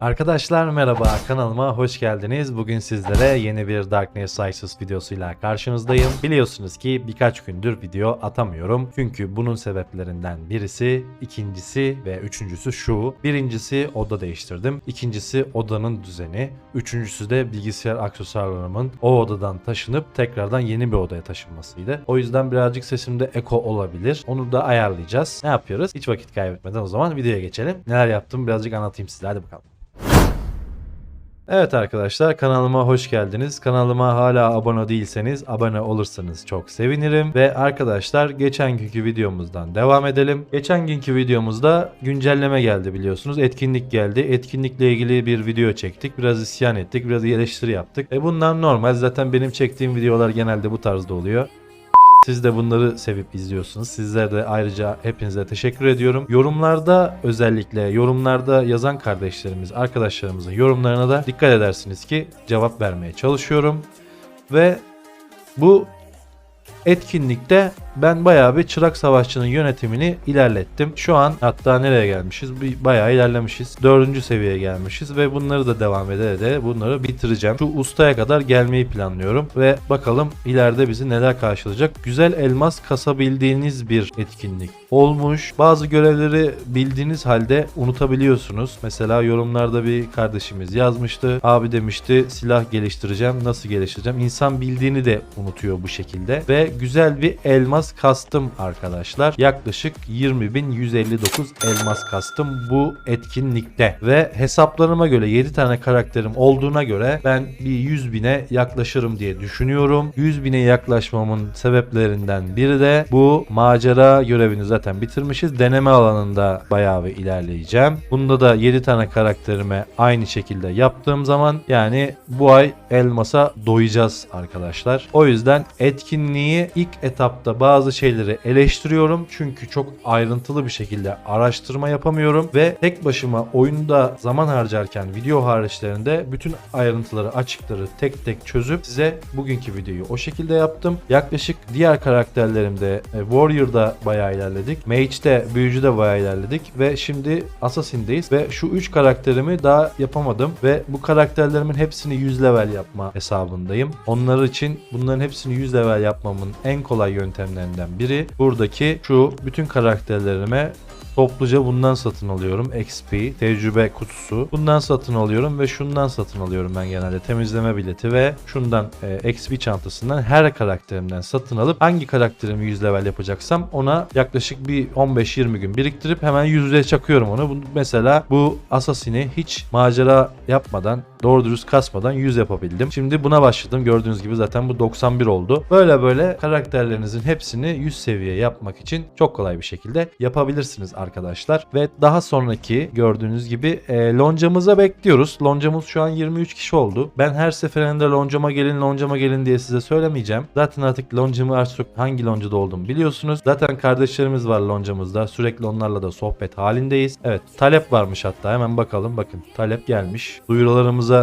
Arkadaşlar merhaba kanalıma hoş geldiniz. Bugün sizlere yeni bir Darkness Rises videosuyla karşınızdayım. Biliyorsunuz ki birkaç gündür video atamıyorum. Çünkü bunun sebeplerinden birisi, ikincisi ve üçüncüsü şu. Birincisi oda değiştirdim. İkincisi odanın düzeni. Üçüncüsü de bilgisayar aksesuarlarımın o odadan taşınıp tekrardan yeni bir odaya taşınmasıydı. O yüzden birazcık sesimde eko olabilir. Onu da ayarlayacağız. Ne yapıyoruz? Hiç vakit kaybetmeden o zaman videoya geçelim. Neler yaptım birazcık anlatayım size. Hadi bakalım. Evet arkadaşlar kanalıma hoş geldiniz. Kanalıma hala abone değilseniz abone olursanız çok sevinirim. Ve arkadaşlar geçen günkü videomuzdan devam edelim. Geçen günkü videomuzda güncelleme geldi biliyorsunuz. Etkinlik geldi. Etkinlikle ilgili bir video çektik. Biraz isyan ettik. Biraz eleştiri yaptık. E bunlar normal. Zaten benim çektiğim videolar genelde bu tarzda oluyor. Siz de bunları sevip izliyorsunuz. Sizlere de ayrıca hepinize teşekkür ediyorum. Yorumlarda özellikle yorumlarda yazan kardeşlerimiz, arkadaşlarımızın yorumlarına da dikkat edersiniz ki cevap vermeye çalışıyorum. Ve bu etkinlikte ben bayağı bir çırak savaşçının yönetimini ilerlettim. Şu an hatta nereye gelmişiz? Bir bayağı ilerlemişiz. Dördüncü seviyeye gelmişiz ve bunları da devam ede de bunları bitireceğim. Şu ustaya kadar gelmeyi planlıyorum ve bakalım ileride bizi neler karşılayacak. Güzel elmas kasabildiğiniz bir etkinlik olmuş. Bazı görevleri bildiğiniz halde unutabiliyorsunuz. Mesela yorumlarda bir kardeşimiz yazmıştı. Abi demişti silah geliştireceğim. Nasıl geliştireceğim? İnsan bildiğini de unutuyor bu şekilde. Ve güzel bir elmas kastım arkadaşlar. Yaklaşık 20.159 elmas kastım bu etkinlikte. Ve hesaplarıma göre 7 tane karakterim olduğuna göre ben bir 100 bine yaklaşırım diye düşünüyorum. 100 bine yaklaşmamın sebeplerinden biri de bu macera görevini zaten bitirmişiz. Deneme alanında bayağı bir ilerleyeceğim. Bunda da 7 tane karakterime aynı şekilde yaptığım zaman yani bu ay elmasa doyacağız arkadaşlar. O yüzden etkinliği ilk etapta bazı şeyleri eleştiriyorum. Çünkü çok ayrıntılı bir şekilde araştırma yapamıyorum ve tek başıma oyunda zaman harcarken video hariçlerinde bütün ayrıntıları, açıkları tek tek çözüp size bugünkü videoyu o şekilde yaptım. Yaklaşık diğer karakterlerimde e, Warrior'da bayağı ilerledik. Mage'de, Büyücü'de bayağı ilerledik ve şimdi Assassin'deyiz ve şu 3 karakterimi daha yapamadım ve bu karakterlerimin hepsini 100 level yapma hesabındayım. Onlar için bunların hepsini 100 level yapmamın en kolay yöntemlerinden biri buradaki şu bütün karakterlerime Topluca bundan satın alıyorum. XP, tecrübe kutusu. Bundan satın alıyorum ve şundan satın alıyorum ben genelde. Temizleme bileti ve şundan e, XP çantasından her karakterimden satın alıp hangi karakterimi 100 level yapacaksam ona yaklaşık bir 15-20 gün biriktirip hemen 100'e çakıyorum onu. Mesela bu Assassin'i hiç macera yapmadan doğru dürüst kasmadan 100 yapabildim. Şimdi buna başladım. Gördüğünüz gibi zaten bu 91 oldu. Böyle böyle karakterlerinizin hepsini 100 seviye yapmak için çok kolay bir şekilde yapabilirsiniz arkadaşlar. Ve daha sonraki gördüğünüz gibi e, loncamıza bekliyoruz. Loncamız şu an 23 kişi oldu. Ben her seferinde loncama gelin loncama gelin diye size söylemeyeceğim. Zaten artık loncamı artık hangi loncada olduğumu biliyorsunuz. Zaten kardeşlerimiz var loncamızda. Sürekli onlarla da sohbet halindeyiz. Evet talep varmış hatta hemen bakalım. Bakın talep gelmiş. Duyurularımıza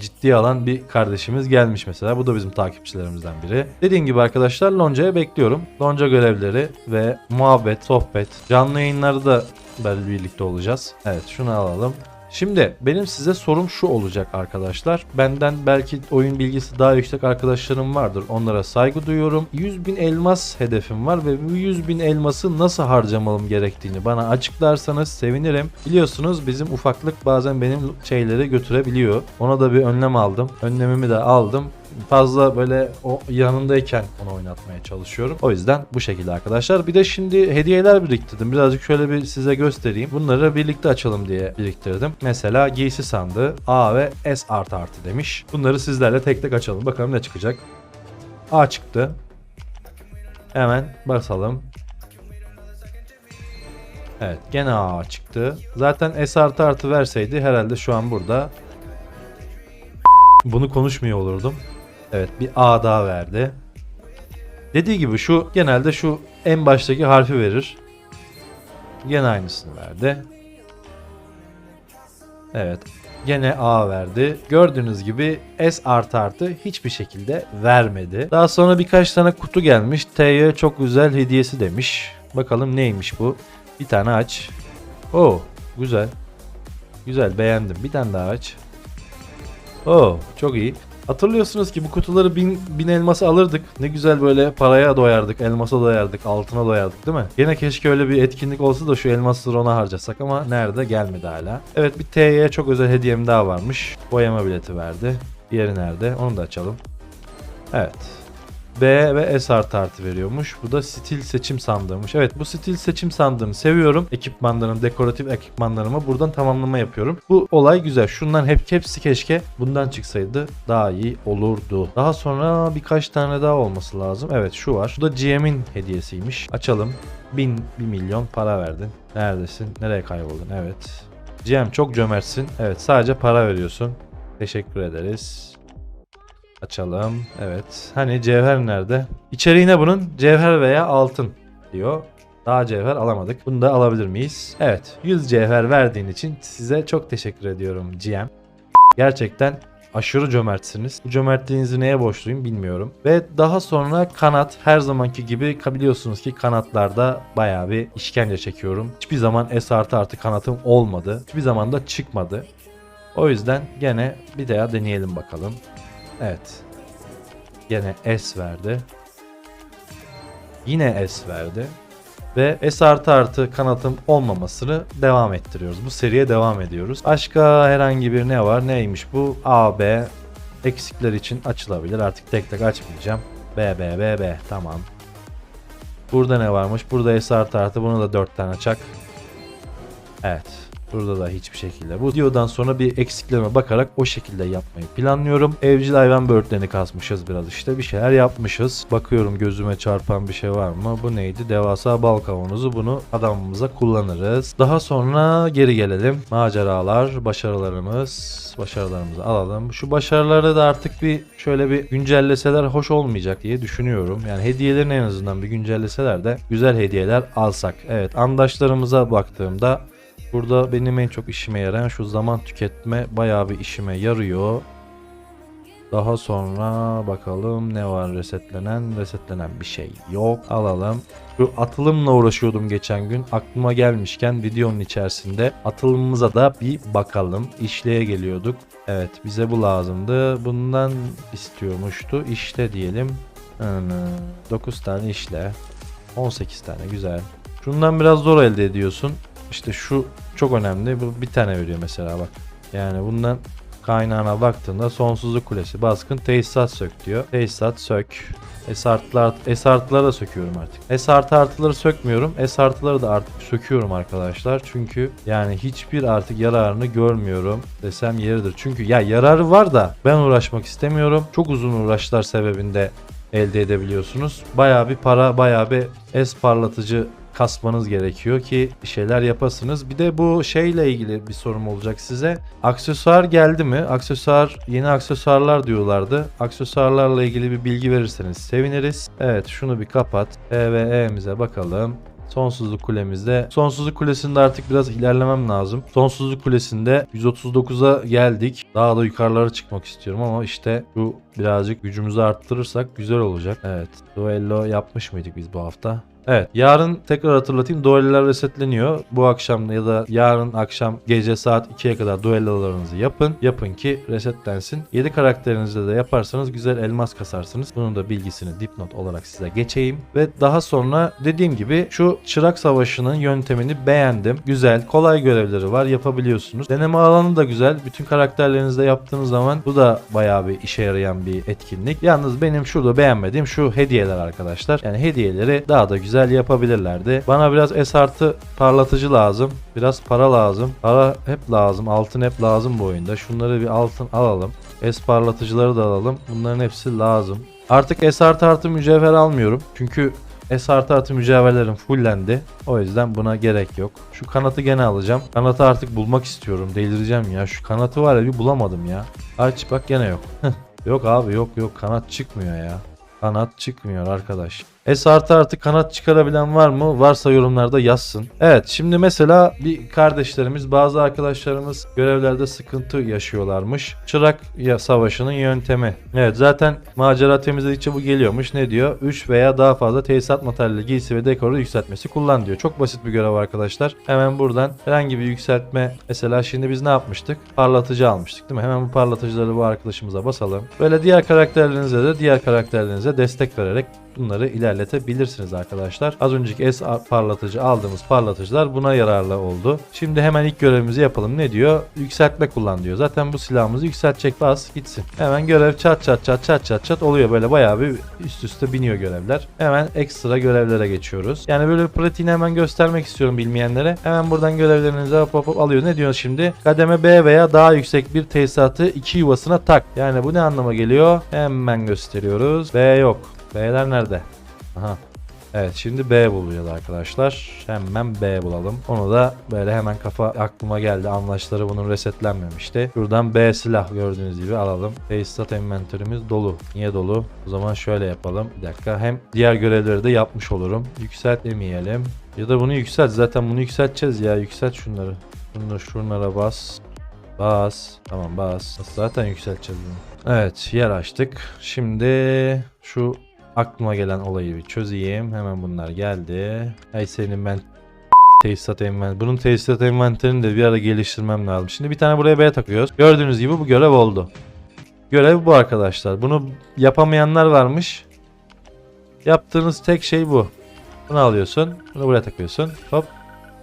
ciddiye alan bir kardeşimiz gelmiş mesela. Bu da bizim takipçilerimizden biri. Dediğim gibi arkadaşlar Lonca'ya bekliyorum. Lonca görevleri ve muhabbet, sohbet, canlı yayınlarda da böyle birlikte olacağız. Evet şunu alalım. Şimdi benim size sorum şu olacak arkadaşlar. Benden belki oyun bilgisi daha yüksek arkadaşlarım vardır. Onlara saygı duyuyorum. 100 bin elmas hedefim var ve bu 100 bin elması nasıl harcamalım gerektiğini bana açıklarsanız sevinirim. Biliyorsunuz bizim ufaklık bazen benim şeyleri götürebiliyor. Ona da bir önlem aldım. Önlemimi de aldım fazla böyle o yanındayken onu oynatmaya çalışıyorum. O yüzden bu şekilde arkadaşlar. Bir de şimdi hediyeler biriktirdim. Birazcık şöyle bir size göstereyim. Bunları birlikte açalım diye biriktirdim. Mesela giysi sandığı A ve S artı artı demiş. Bunları sizlerle tek tek açalım. Bakalım ne çıkacak. A çıktı. Hemen basalım. Evet gene A çıktı. Zaten S artı artı verseydi herhalde şu an burada bunu konuşmuyor olurdum. Evet bir A daha verdi. Dediği gibi şu genelde şu en baştaki harfi verir. Gene aynısını verdi. Evet. Gene A verdi. Gördüğünüz gibi S artı artı hiçbir şekilde vermedi. Daha sonra birkaç tane kutu gelmiş. T'ye çok güzel hediyesi demiş. Bakalım neymiş bu. Bir tane aç. Oo güzel. Güzel beğendim. Bir tane daha aç. Oo çok iyi. Hatırlıyorsunuz ki bu kutuları bin, bin elması alırdık. Ne güzel böyle paraya doyardık, elmasa doyardık, altına doyardık değil mi? Yine keşke öyle bir etkinlik olsa da şu elmasları ona harcasak ama nerede gelmedi hala. Evet bir T'ye çok özel hediyem daha varmış. Boyama bileti verdi. Diğeri nerede? Onu da açalım. Evet. B ve S artı artı veriyormuş. Bu da stil seçim sandığımış. Evet bu stil seçim sandığını seviyorum. Ekipmanlarım, dekoratif ekipmanlarımı buradan tamamlama yapıyorum. Bu olay güzel. Şundan hep hepsi keşke bundan çıksaydı daha iyi olurdu. Daha sonra birkaç tane daha olması lazım. Evet şu var. Bu da GM'in hediyesiymiş. Açalım. 1000 1 milyon para verdin. Neredesin? Nereye kayboldun? Evet. GM çok cömertsin. Evet sadece para veriyorsun. Teşekkür ederiz. Açalım. Evet. Hani cevher nerede? İçeriği ne bunun? Cevher veya altın diyor. Daha cevher alamadık. Bunu da alabilir miyiz? Evet. 100 cevher verdiğin için size çok teşekkür ediyorum GM. Gerçekten aşırı cömertsiniz. Bu cömertliğinizi neye borçluyum bilmiyorum. Ve daha sonra kanat her zamanki gibi biliyorsunuz ki kanatlarda bayağı bir işkence çekiyorum. Hiçbir zaman S artı artı kanatım olmadı. Hiçbir zaman da çıkmadı. O yüzden gene bir daha deneyelim bakalım. Evet. Gene S verdi. Yine S verdi. Ve S artı artı kanatım olmamasını devam ettiriyoruz. Bu seriye devam ediyoruz. Başka herhangi bir ne var? Neymiş bu? A, B eksikler için açılabilir. Artık tek tek açmayacağım. B, B, B, B. Tamam. Burada ne varmış? Burada S artı artı. Bunu da 4 tane çak. Evet. Burada da hiçbir şekilde. Bu videodan sonra bir eksiklerime bakarak o şekilde yapmayı planlıyorum. Evcil hayvan böğürtlerini kasmışız biraz işte. Bir şeyler yapmışız. Bakıyorum gözüme çarpan bir şey var mı? Bu neydi? Devasa bal kavanozu. Bunu adamımıza kullanırız. Daha sonra geri gelelim. Maceralar, başarılarımız. Başarılarımızı alalım. Şu başarıları da artık bir şöyle bir güncelleseler hoş olmayacak diye düşünüyorum. Yani hediyelerini en azından bir güncelleseler de güzel hediyeler alsak. Evet, andaşlarımıza baktığımda Burada benim en çok işime yarayan şu zaman tüketme bayağı bir işime yarıyor. Daha sonra bakalım ne var resetlenen resetlenen bir şey yok alalım. Şu atılımla uğraşıyordum geçen gün aklıma gelmişken videonun içerisinde atılımımıza da bir bakalım. İşleye geliyorduk. Evet bize bu lazımdı. Bundan istiyormuştu. İşte diyelim. 9 tane işle. 18 tane güzel. Şundan biraz zor elde ediyorsun. İşte şu çok önemli. Bu bir tane veriyor mesela bak. Yani bundan kaynağına baktığında sonsuzluk kulesi baskın tesisat sök diyor. Tesisat sök. S artılar, artıları da söküyorum artık. S artı artıları sökmüyorum. S artıları da artık söküyorum arkadaşlar. Çünkü yani hiçbir artık yararını görmüyorum desem yeridir. Çünkü ya yararı var da ben uğraşmak istemiyorum. Çok uzun uğraşlar sebebinde elde edebiliyorsunuz. Bayağı bir para, bayağı bir S parlatıcı kasmanız gerekiyor ki şeyler yapasınız. Bir de bu şeyle ilgili bir sorum olacak size. Aksesuar geldi mi? Aksesuar yeni aksesuarlar diyorlardı. Aksesuarlarla ilgili bir bilgi verirseniz seviniriz. Evet şunu bir kapat. E ve E'mize bakalım. Sonsuzluk kulemizde. Sonsuzluk kulesinde artık biraz ilerlemem lazım. Sonsuzluk kulesinde 139'a geldik. Daha da yukarılara çıkmak istiyorum ama işte bu birazcık gücümüzü arttırırsak güzel olacak. Evet. Duello yapmış mıydık biz bu hafta? Evet yarın tekrar hatırlatayım duellolar resetleniyor. Bu akşam ya da yarın akşam gece saat 2'ye kadar duellolarınızı yapın. Yapın ki resetlensin. 7 karakterinizde de yaparsanız güzel elmas kasarsınız. Bunun da bilgisini dipnot olarak size geçeyim. Ve daha sonra dediğim gibi şu çırak savaşının yöntemini beğendim. Güzel kolay görevleri var yapabiliyorsunuz. Deneme alanı da güzel. Bütün karakterlerinizde yaptığınız zaman bu da bayağı bir işe yarayan bir etkinlik. Yalnız benim şurada beğenmediğim şu hediyeler arkadaşlar. Yani hediyeleri daha da güzel yapabilirlerdi. Bana biraz S artı parlatıcı lazım. Biraz para lazım. Para hep lazım. Altın hep lazım bu oyunda. Şunları bir altın alalım. S parlatıcıları da alalım. Bunların hepsi lazım. Artık S artı artı mücevher almıyorum. Çünkü S artı artı mücevherlerim fullendi. O yüzden buna gerek yok. Şu kanatı gene alacağım. Kanatı artık bulmak istiyorum. Delireceğim ya. Şu kanatı var ya bir bulamadım ya. Aç bak gene yok. yok abi yok yok kanat çıkmıyor ya. Kanat çıkmıyor arkadaş. S artı artı kanat çıkarabilen var mı? Varsa yorumlarda yazsın. Evet şimdi mesela bir kardeşlerimiz bazı arkadaşlarımız görevlerde sıkıntı yaşıyorlarmış. Çırak savaşının yöntemi. Evet zaten macera temizledikçe bu geliyormuş. Ne diyor? 3 veya daha fazla tesisat materyali, giysi ve dekoru yükseltmesi kullan diyor. Çok basit bir görev arkadaşlar. Hemen buradan herhangi bir yükseltme mesela şimdi biz ne yapmıştık? Parlatıcı almıştık değil mi? Hemen bu parlatıcıları bu arkadaşımıza basalım. Böyle diğer karakterlerinize de diğer karakterlerinize destek vererek bunları ilerletebilirsiniz arkadaşlar. Az önceki S parlatıcı aldığımız parlatıcılar buna yararlı oldu. Şimdi hemen ilk görevimizi yapalım. Ne diyor? Yükseltme kullan diyor. Zaten bu silahımızı yükseltecek bas gitsin. Hemen görev çat çat çat çat çat çat oluyor böyle bayağı bir üst üste biniyor görevler. Hemen ekstra görevlere geçiyoruz. Yani böyle pratiğini hemen göstermek istiyorum bilmeyenlere. Hemen buradan görevlerinizi hop hop hop alıyor. Ne diyor şimdi? Kademe B veya daha yüksek bir tesisatı iki yuvasına tak. Yani bu ne anlama geliyor? Hemen gösteriyoruz. B yok. B'ler nerede? Aha. Evet şimdi B buluyoruz arkadaşlar. Hemen B bulalım. Onu da böyle hemen kafa aklıma geldi. Anlaşları bunun resetlenmemişti. Şuradan B silah gördüğünüz gibi alalım. Tesisat envanterimiz dolu. Niye dolu? O zaman şöyle yapalım. Bir dakika. Hem diğer görevleri de yapmış olurum. Yükseltmeyelim. Ya da bunu yükselt. Zaten bunu yükselteceğiz ya. Yükselt şunları. Şunları şunlara bas. Bas. Tamam bas. Zaten yükselteceğiz bunu. Evet yer açtık. Şimdi şu aklıma gelen olayı bir çözeyim. Hemen bunlar geldi. Ay senin ben tesisat envanteri. Bunun tesisat envanterini de bir ara geliştirmem lazım. Şimdi bir tane buraya B takıyoruz. Gördüğünüz gibi bu görev oldu. Görev bu arkadaşlar. Bunu yapamayanlar varmış. Yaptığınız tek şey bu. Bunu alıyorsun. Bunu buraya takıyorsun. Hop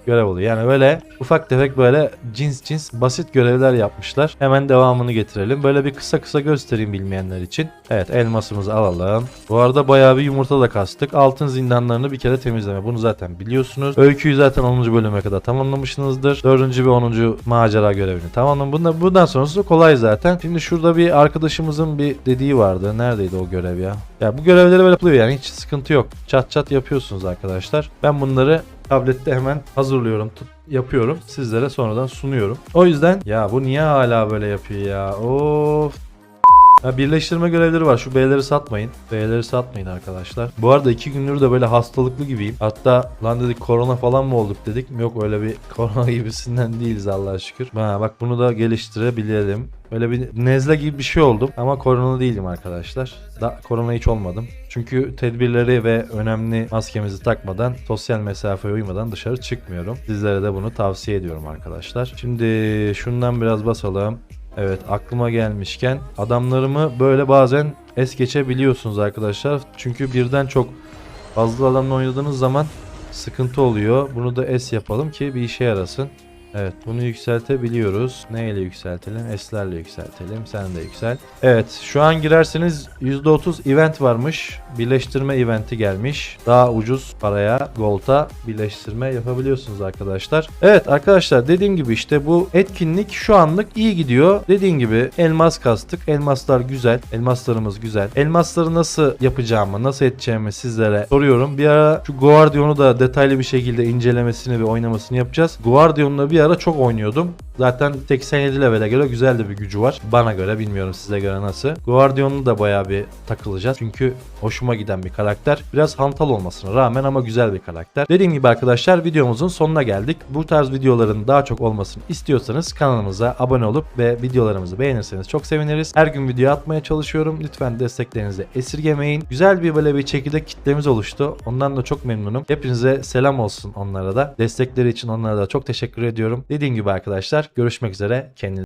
görev oluyor. Yani böyle ufak tefek böyle cins cins basit görevler yapmışlar. Hemen devamını getirelim. Böyle bir kısa kısa göstereyim bilmeyenler için. Evet elmasımızı alalım. Bu arada bayağı bir yumurta da kastık. Altın zindanlarını bir kere temizleme. Bunu zaten biliyorsunuz. Öyküyü zaten 10. bölüme kadar tamamlamışsınızdır. 4. ve 10. macera görevini tamamladım. Bundan, bundan sonrası kolay zaten. Şimdi şurada bir arkadaşımızın bir dediği vardı. Neredeydi o görev ya? Ya bu görevleri böyle yapılıyor yani hiç sıkıntı yok. Çat çat yapıyorsunuz arkadaşlar. Ben bunları tablette hemen hazırlıyorum, tut, yapıyorum. Sizlere sonradan sunuyorum. O yüzden ya bu niye hala böyle yapıyor ya? Of. Ya birleştirme görevleri var. Şu B'leri satmayın. B'leri satmayın arkadaşlar. Bu arada iki gündür de böyle hastalıklı gibiyim. Hatta lan dedik korona falan mı olduk dedik. Yok öyle bir korona gibisinden değiliz Allah'a şükür. Ha, bak bunu da geliştirebilelim. Böyle bir nezle gibi bir şey oldum ama korona değilim arkadaşlar. Da korona hiç olmadım. Çünkü tedbirleri ve önemli maskemizi takmadan, sosyal mesafeye uymadan dışarı çıkmıyorum. Sizlere de bunu tavsiye ediyorum arkadaşlar. Şimdi şundan biraz basalım. Evet aklıma gelmişken adamlarımı böyle bazen es geçebiliyorsunuz arkadaşlar. Çünkü birden çok fazla adamla oynadığınız zaman sıkıntı oluyor. Bunu da es yapalım ki bir işe yarasın. Evet bunu yükseltebiliyoruz. Neyle yükseltelim? S'lerle yükseltelim. Sen de yüksel. Evet şu an girerseniz %30 event varmış. Birleştirme eventi gelmiş. Daha ucuz paraya Gold'a birleştirme yapabiliyorsunuz arkadaşlar. Evet arkadaşlar dediğim gibi işte bu etkinlik şu anlık iyi gidiyor. Dediğim gibi elmas kastık. Elmaslar güzel. Elmaslarımız güzel. Elmasları nasıl yapacağımı, nasıl edeceğimi sizlere soruyorum. Bir ara şu Guardian'u da detaylı bir şekilde incelemesini ve oynamasını yapacağız. Guardian'la bir ara çok oynuyordum. Zaten 87 levele göre güzel de bir gücü var. Bana göre bilmiyorum size göre nasıl. Guardian'la da bayağı bir takılacağız. Çünkü hoşuma giden bir karakter. Biraz hantal olmasına rağmen ama güzel bir karakter. Dediğim gibi arkadaşlar videomuzun sonuna geldik. Bu tarz videoların daha çok olmasını istiyorsanız kanalımıza abone olup ve videolarımızı beğenirseniz çok seviniriz. Her gün video atmaya çalışıyorum. Lütfen desteklerinizi esirgemeyin. Güzel bir böyle bir çekirdek kitlemiz oluştu. Ondan da çok memnunum. Hepinize selam olsun onlara da. Destekleri için onlara da çok teşekkür ediyorum. Dediğim gibi arkadaşlar görüşmek üzere. Kendinize